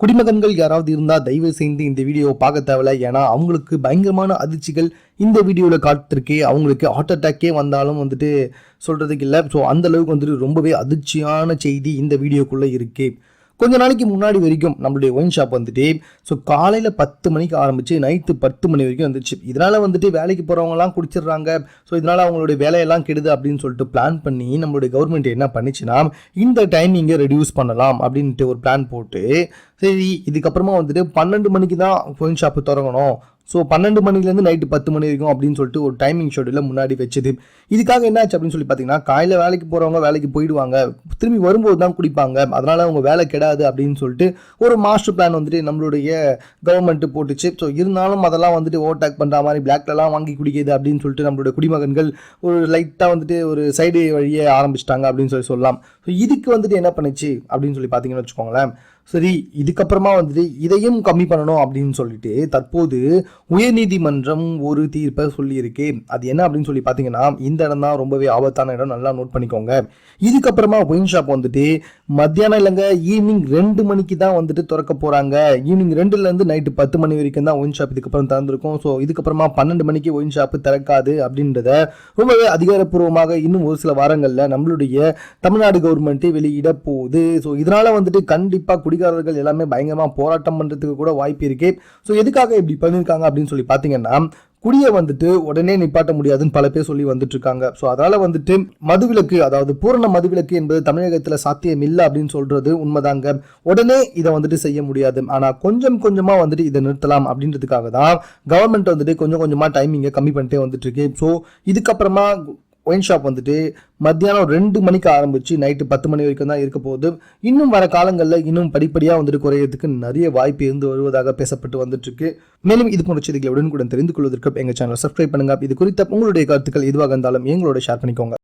குடிமகன்கள் யாராவது இருந்தால் தயவு செய்து இந்த வீடியோவை பார்க்க தேவையில்ல. ஏன்னா அவங்களுக்கு பயங்கரமான அதிர்ச்சிகள் இந்த வீடியோவில் காட்டிருக்கு அவங்களுக்கு ஹார்ட் அட்டாக்கே வந்தாலும் வந்துட்டு சொல்கிறதுக்கு இல்லை. ஸோ அந்த அளவுக்கு வந்துட்டு ரொம்பவே அதிர்ச்சியான செய்தி இந்த வீடியோக்குள்ளே இருக்குது கொஞ்ச நாளைக்கு முன்னாடி வரைக்கும் நம்மளுடைய ஒயின் ஷாப் வந்துட்டு ஸோ காலையில் பத்து மணிக்கு ஆரம்பித்து நைட்டு பத்து மணி வரைக்கும் வந்துச்சு. இதனால் வந்துட்டு வேலைக்கு போகிறவங்கலாம் குடிச்சிடுறாங்க. ஸோ இதனால் அவங்களுடைய வேலையெல்லாம் கெடுது அப்படின்னு சொல்லிட்டு பிளான் பண்ணி நம்மளுடைய கவர்மெண்ட் என்ன பண்ணுச்சுன்னா இந்த டைமிங்கை ரெடியூஸ் பண்ணலாம் அப்படின்ட்டு ஒரு பிளான் போட்டு சரி இதுக்கப்புறமா வந்துட்டு பன்னெண்டு மணிக்கு தான் ஒயின் ஷாப்பு தொடங்கணும் ஸோ பன்னெண்டு மணிலேருந்து நைட்டு பத்து மணி வரைக்கும் அப்படின்னு சொல்லிட்டு ஒரு டைமிங் ஷெடியூலில் முன்னாடி வச்சது. இதுக்காக என்னாச்சு அப்படின்னு சொல்லி பார்த்தீங்கன்னா காலையில் வேலைக்கு போகிறவங்க வேலைக்கு போயிடுவாங்க. திரும்பி வரும்போது தான் குடிப்பாங்க. அதனால் அவங்க வேலை கெடாது அப்படின்னு சொல்லிட்டு ஒரு மாஸ்டர் பிளான் வந்துட்டு நம்மளுடைய கவர்மெண்ட்டு போட்டுச்சு. ஸோ இருந்தாலும் அதெல்லாம் வந்துட்டு ஓவர்டேக் பண்ணுற மாதிரி பிளாக்லலாம் வாங்கி குடிக்கிது அப்படின்னு சொல்லிட்டு நம்மளுடைய குடிமகன்கள் ஒரு லைட்டாக வந்துட்டு ஒரு சைடு வழியே ஆரம்பிச்சிட்டாங்க அப்படின்னு சொல்லி சொல்லலாம். ஸோ இதுக்கு வந்துட்டு என்ன பண்ணுச்சு அப்படின்னு சொல்லி பார்த்தீங்கன்னு வச்சுக்கோங்களேன். சரி இதுக்கப்புறமா வந்துட்டு இதையும் கம்மி பண்ணணும் அப்படின்னு சொல்லிட்டு தற்போது உயர்நீதிமன்றம் ஒரு தீர்ப்பை சொல்லியிருக்கு. அது என்ன அப்படின்னு சொல்லி பார்த்தீங்கன்னா இந்த இடம் தான் ரொம்பவே ஆபத்தான இடம். நல்லா நோட் பண்ணிக்கோங்க. இதுக்கப்புறமா ஒயின் ஷாப் வந்துட்டு மத்தியானம் இல்லைங்க ஈவினிங் ரெண்டு மணிக்கு தான் வந்துட்டு திறக்க போகிறாங்க ஈவினிங் ரெண்டுலேருந்து நைட்டு பத்து மணி வரைக்கும் தான் ஒயின் ஷாப் இதுக்கப்புறம் திறந்துருக்கும். ஸோ இதுக்கப்புறமா பன்னெண்டு மணிக்கு ஒயின் ஷாப் திறக்காது அப்படின்றத ரொம்பவே அதிகாரப்பூர்வமாக இன்னும் ஒரு சில வாரங்களில் நம்மளுடைய தமிழ்நாடு கவர்மெண்ட்டே வெளியிட போகுது. ஸோ இதனால் வந்துட்டு கண்டிப்பாக குடிகாரர்கள் எல்லாமே பயங்கரமாக போராட்டம் பண்ணுறதுக்கு கூட வாய்ப்பு இருக்கு. ஸோ எதுக்காக இப்படி பண்ணியிருக்காங்க அப்படின்னு சொல்லி பார்த்தீங்கன்னா குடியை வந்துட்டு உடனே நிப்பாட்ட முடியாதுன்னு பல பேர் சொல்லி வந்துட்டு இருக்காங்க ஸோ அதனால வந்துட்டு மதுவிலக்கு அதாவது பூரண மதுவிலக்கு என்பது தமிழகத்தில் சாத்தியம் இல்லை அப்படின்னு சொல்றது உண்மைதாங்க. உடனே இதை வந்துட்டு செய்ய முடியாது. ஆனால் கொஞ்சம் கொஞ்சமாக வந்துட்டு இதை நிறுத்தலாம் அப்படின்றதுக்காக தான் கவர்மெண்ட் வந்துட்டு கொஞ்சம் கொஞ்சமாக டைமிங்கை கம்மி பண்ணிட்டே வந்துட்டு இருக்கு ஸோ இதுக்கப்புறமா ஒயின் ஷாப் வந்துட்டு மத்தியானம் ரெண்டு மணிக்கு ஆரம்பித்து நைட்டு பத்து மணி வரைக்கும் தான் இருக்க போகுது. இன்னும் வர காலங்களில் இன்னும் படிப்படியாக வந்துட்டு குறையிறதுக்கு நிறைய வாய்ப்பு இருந்து வருவதாக பேசப்பட்டு வந்துட்டுருக்கு. மேலும் இது போன்ற செய்திகளை உடனுக்குடன் தெரிந்து கொள்வதற்கு எங்கள் சேனலை சப்ஸ்கிரைப் பண்ணுங்க. இது குறித்த உங்களுடைய கருத்துக்கள் எதுவாக இருந்தாலும் எங்களோட ஷேர் பண்ணிக்கோங்க.